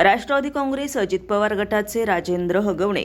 राष्ट्रवादी काँग्रेस अजित पवार गटाचे राजेंद्र हगवणे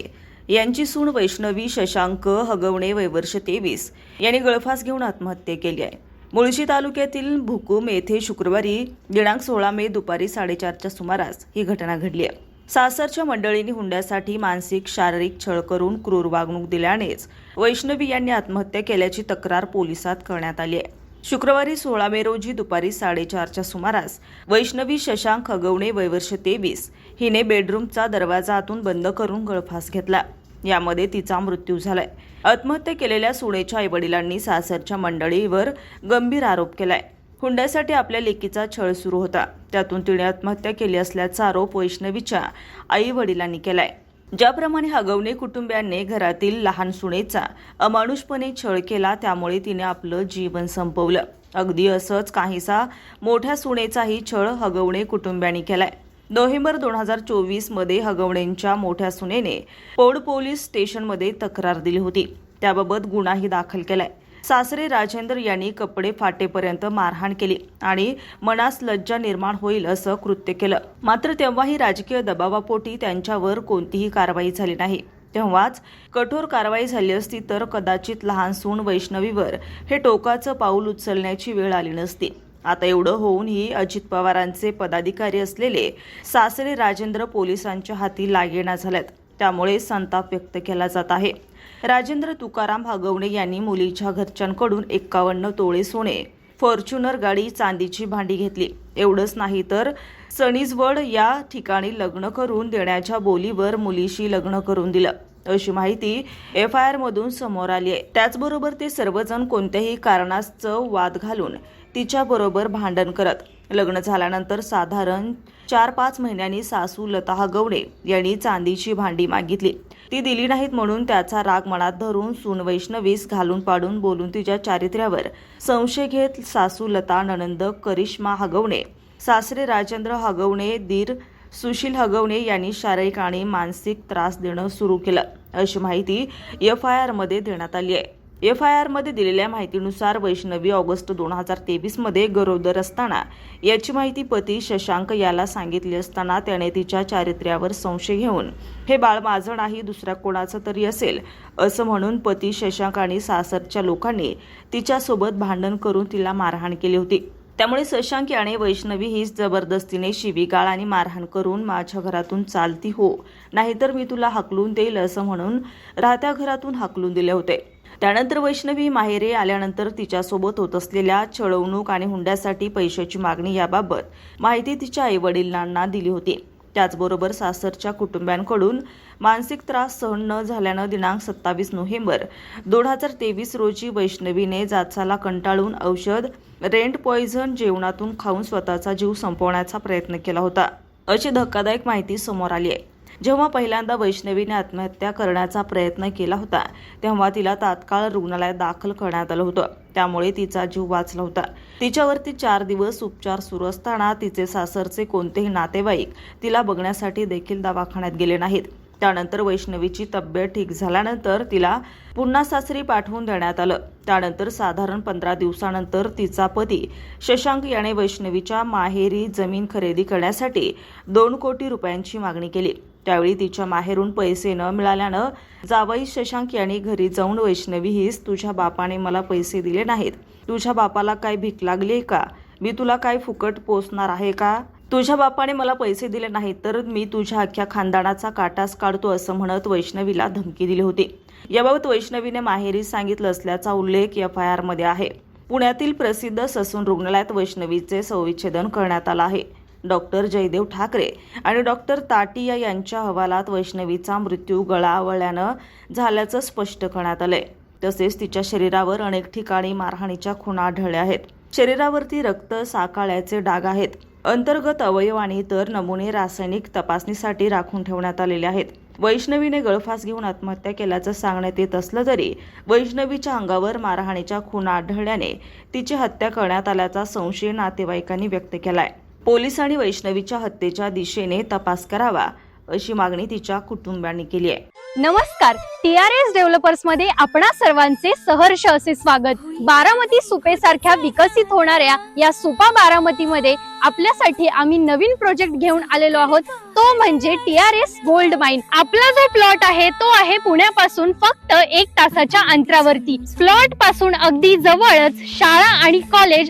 यांची सून वैष्णवी शशांक हगवणे वयवर्ष तेवीस यांनी गळफास घेऊन आत्महत्या केली आहे. मुळशी तालुक्यातील भुकुम येथे शुक्रवारी दिनांक सोळा मे दुपारी साडेचारच्या सुमारास ही घटना घडली आहे. सासरच्या मंडळींनी हुंड्यासाठी मानसिक शारीरिक छळ करून क्रूर वागणूक दिल्यानेच वैष्णवी यांनी आत्महत्या केल्याची तक्रार पोलिसात करण्यात आली आहे. शुक्रवारी सोळा मे रोजी दुपारी साडेचारच्या सुमारास वैष्णवी शशांक खगवणे वयवर्ष तेवीस हिने बेडरूमचा दरवाजा आतून बंद करून गळफास घेतला. यामध्ये तिचा मृत्यू झालाय. आत्महत्या केलेल्या सुनेच्या आईवडिलांनी सासरच्या मंडळीवर गंभीर आरोप केलाय. हुंड्यासाठी आपल्या लेकीचा छळ सुरू होता. त्यातून तिने आत्महत्या केली असल्याचा आरोप वैष्णवीच्या आई वडिलांनी केलाय. ज्याप्रमाणे हगवणे कुटुंबियांनी घरातील लहान सुनेचा अमानुषपणे छळ केला त्यामुळे तिने आपलं जीवन संपवलं. अगदी असंच काहीसा मोठ्या सुनेचाही छळ हगवणे कुटुंबियांनी केलाय. नोव्हेंबर दोन हजार चोवीसमध्ये हगवणेंच्या मोठ्या सुनेने पौड पोलीस स्टेशनमध्ये तक्रार दिली होती. त्याबाबत गुन्हाही दाखल केलाय. सासरे राजेंद्र यांनी कपडे फाटेपर्यंत मारहाण केली आणि मनास लज्जा निर्माण होईल असं कृत्य केलं. मात्र तेव्हाही राजकीय दबावापोटी त्यांच्यावर कोणतीही कारवाई झाली नाही. तेव्हाच कठोर कारवाई झाली असती तर कदाचित लहान सून वैष्णवीवर हे टोकाचं पाऊल उचलण्याची वेळ आली नसती. आता एवढं होऊनही अजित पवारांचे पदाधिकारी असलेले सासरे राजेंद्र पोलिसांच्या हाती लागेना झाल्यात. त्यामुळे संताप व्यक्त केला जात आहे. राजेंद्र तुकाराम भागवणे यांनी मुलीच्या घरच्यांकडून एक्कावन्न तोळे सोने फॉर्च्युनर गाडी चांदीची भांडी घेतली. एवढंच नाही तर सणीजवड या ठिकाणी लग्न करून देण्याच्या बोलीवर मुलीशी लग्न करून दिलं. अशी माहिती एफ आय आर मधून समोर आली आहे. त्याचबरोबर ते सर्वजण कोणत्याही कारणास्तव वाद घालून तिच्याबरोबर भांडण करत. लग्न झाल्यानंतर साधारण चार पाच महिन्यांनी सासू लता हगवणे यांनी चांदीची भांडी मागितली. ती दिली नाहीत म्हणून त्याचा राग मनात धरून सून वैष्णवीस घालून पाडून बोलून तिच्या चारित्र्यावर संशय घेत सासू लता ननंद करिश्मा हगवणे सासरे राजेंद्र हगवणे दीर सुशील हगवणे यांनी शारीरिक आणि मानसिक त्रास देणं सुरू केलं. अशी माहिती एफ आय आरमध्ये देण्यात आली आहे. एफ आय आरमध्ये दिलेल्या माहितीनुसार वैष्णवी ऑगस्ट दोन हजार तेवीसमध्ये गरोदर असताना याची माहिती पती शशांक याला सांगितली असताना त्याने तिच्या चारित्र्यावर संशय घेऊन हे बाळ माझं नाही दुसऱ्या कोणाचं तरी असेल असं म्हणून पती शशांक आणि सासरच्या लोकांनी तिच्यासोबत भांडण करून तिला मारहाण केली होती. त्यामुळे शशांक याने वैष्णवी ही जबरदस्तीने शिवीगाळ आणि मारहाण करून माझ्या घरातून चालती हो नाहीतर मी तुला हाकलून देईल असं म्हणून राहत्या घरातून हाकलून दिले होते. त्यानंतर वैष्णवी माहेरे आल्यानंतर तिच्यासोबत होत असलेल्या छळवणूक आणि हुंड्यासाठी पैशाची मागणी याबाबत माहिती तिच्या आईवडिलांना दिली होती. त्याचबरोबर सासरच्या कुटुंबियांकडून मानसिक त्रास सहन न झाल्यानं दिनांक सत्तावीस नोव्हेंबर दोन हजार तेवीस रोजी वैष्णवीने जाचाला कंटाळून औषध रेंट पॉइझन जेवणातून खाऊन स्वतःचा जीव संपवण्याचा प्रयत्न केला होता. अशी धक्कादायक माहिती समोर आली आहे. जेव्हा पहिल्यांदा वैष्णवीने आत्महत्या करण्याचा प्रयत्न केला होता तेव्हा तिला तात्काळ रुग्णालयात दाखल करण्यात आलं होतं. त्यामुळे तिचा जीव वाचला होता. तिच्यावरती चार दिवस उपचार सुरू असताना तिचे सासरचे कोणतेही नातेवाईक तिला बघण्यासाठी देखील दवाखान्यात गेले नाहीत. त्यानंतर वैष्णवीची तब्येत ठीक झाल्यानंतर तिला पुन्हा सासरी पाठवून देण्यात आलं. त्यानंतर साधारण पंधरा दिवसानंतर तिचा पती शशांक याने वैष्णवीच्या माहेरी जमीन खरेदी करण्यासाठी दोन कोटी रुपयांची मागणी केली. त्यावेळी तिच्या माहेरून पैसे न मिळाल्यानं जावई शशांक यांनी घरी जाऊन वैष्णवी हीच तुझ्या बापाने मला पैसे दिले नाहीत. तुझ्या बापाला काय भीक लागली का? मी तुला काय फुकट पोचणार आहे का? तुझ्या बापाने मला पैसे दिले नाहीत तर मी तुझ्या अख्ख्या खानदानाचा काटास काढतो असं म्हणत वैष्णवीला धमकी दिली होती. याबाबत वैष्णवीने माहेरी सांगितलं असल्याचा उल्लेख एफ आय आरमध्ये आहे. पुण्यातील प्रसिद्ध ससून रुग्णालयात वैष्णवीचे संविच्छेदन करण्यात आलं आहे. डॉक्टर जयदेव ठाकरे आणि डॉक्टर ताटिया यांच्या अहवालात वैष्णवीचा मृत्यू गळावळ्यानं झाल्याचं स्पष्ट करण्यात आलंय. तसेच तिच्या शरीरावर अनेक ठिकाणी मारहाणीच्या खुणा आढळल्या आहेत. शरीरावरती रक्त साकाळ्याचे डाग आहेत. अंतर्गत अवयव आणि इतर नमुने रासायनिक तपासणीसाठी राखून ठेवण्यात आलेले आहेत. वैष्णवीने गळफास घेऊन आत्महत्या केल्याचं सांगण्यात येत असलं तरी वैष्णवीच्या अंगावर मारहाणीच्या खुणा आढळल्याने तिची हत्या करण्यात आल्याचा संशय नातेवाईकांनी व्यक्त पोलीस आणि वैष्णवीच्या हत्येच्या दिशेने तपास करावा अशी मागणी तिच्या कुटुंबियांनी केली आहे. नमस्कार. टी आर एस डेव्हलपर्समध्ये आपणा सर्वांचे सहर्ष असे स्वागत. बारामती सुपे सारख्या विकसित होणाऱ्या या सुपा बारामती मध्ये आपल्यासाठी आम्ही नवीन प्रोजेक्ट घेऊन आलेलो आहोत. तो म्हणजे T R S gold mine आपला जो प्लॉट आहे तो आहे पुण्यापासून फक्त एक तासाच्या अंतरावरती. प्लॉटपासून अगदी जवळच शाळा आणि college